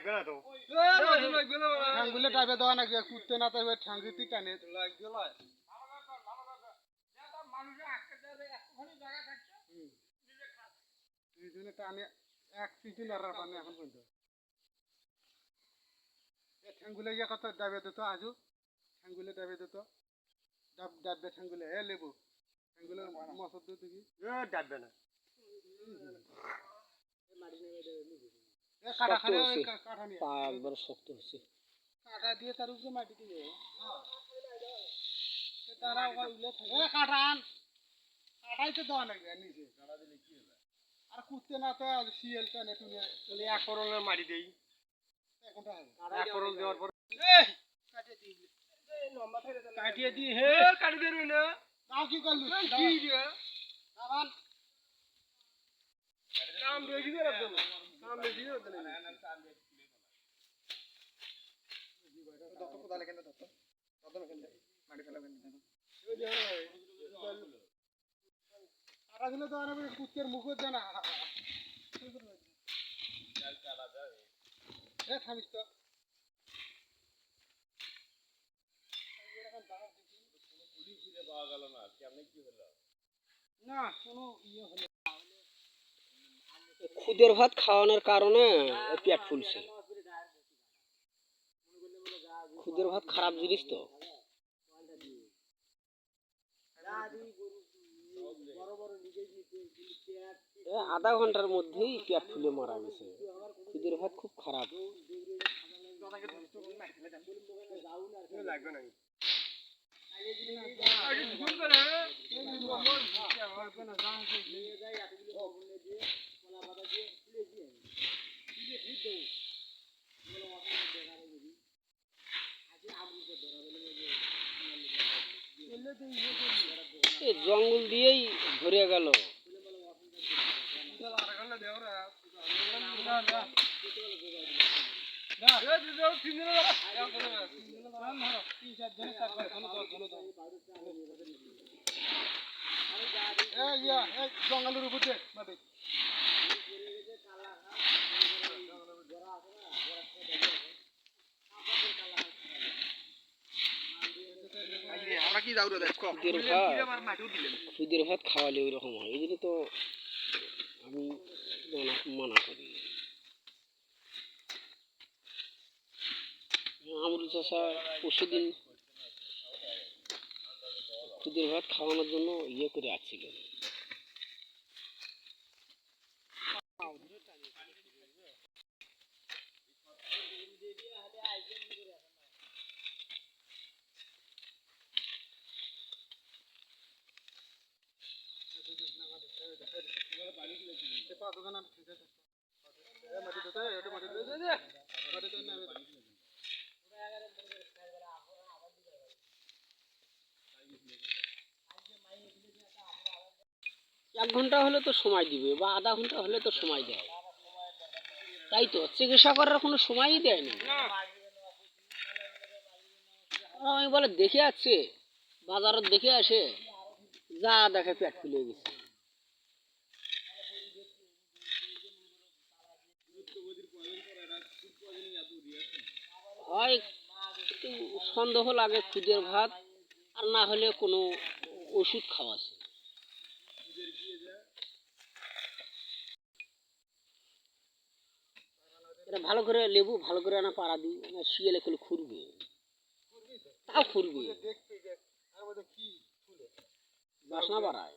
লাগবে না তো? ঠ্যাঙ্গুলে টাইপে দেওয়া নাকি? কুত্তে না তাই ঠ্যাঙ্গুতি টানে দুইজনে টানে এক সিটি লড়ার পানি এখন পর্যন্ত। এ ঠ্যাঙ্গুলে গিয়ে কত ডাবে দিত আজু? ঠ্যাঙ্গুলে ডাবে দিত ডাব ডাববে এ লেবু। ঠ্যাঙ্গুলে মশর দিত কি এ ডাববে না। এ কাটা খানে শক্ত হচ্ছে। পা একবার শক্ত হচ্ছে কাটা দিয়ে তার উপরে মাটি দিয়ে তারা উলে থাকে এ কাটা আন। কাটাই তো দেওয়া নাকি নিচে আর কুত্তে না তো শিয়াল টানে টুনে। তাহলে এক করলের মারি দেই। এখনটা হবে। এক করল দেওয়ার পর কাটিয়ে দি হে কাটি দেবে না। তাও কি করলু কি রে আবার কাম বেশি করে দেবো কাম বেশি করে দেবো দত্ত কোদালে কেন দত্ত? দত্ত কেন মাটি ফেলা কেন কাটা দিলে তো আর কুত্তের মুখও দেয় না। এ থামিস তো। না কোনো ইয়ে হলো খুদের ভাত খাওয়ানোর কারণে পেট ফুলছে। খুদের ভাত খারাপ জিনিস তো। আধা ঘণ্টার মধ্যেই পেট ফুলে মারা গেছে। খুদের ভাত খুব খারাপ। লাগবে না জঙ্গল দিয়েই ভরে গেল। জঙ্গলের উপর দেখো ভাত। খাওয়ালে ওই রকম হয় এগুলো তো আমি মানা করি। আমরুল চাষা পরশু দিন খুদের ভাত খাওয়ানোর জন্য ইয়ে করে আসছিল এ পা দোকান আর ঠিক আছে এ মাটি দে এটা মাটি দে দে দে মাটি দে না এক ঘণ্টা হলে তো সময় দিবে বা আধা ঘণ্টা হলে তো সময় দেয়। তাই তো? চিকিৎসা করার কোনো সময়ই দেয় না। আমি বলে দেখে আসছে, বাজারত দেখে আসে, যা দেখে পেট ফুলে গেছে। হয় একটু সন্দেহ লাগে খুদের ভাত আর না হলে কোনো ওষুধ খাওয়াছে এটা ভালো করে লেবু ভালো করে না পাড়া দিই না শিয়ালে খেলে খুরবে। তাও খুরবে। বাসনা বাড়ায়।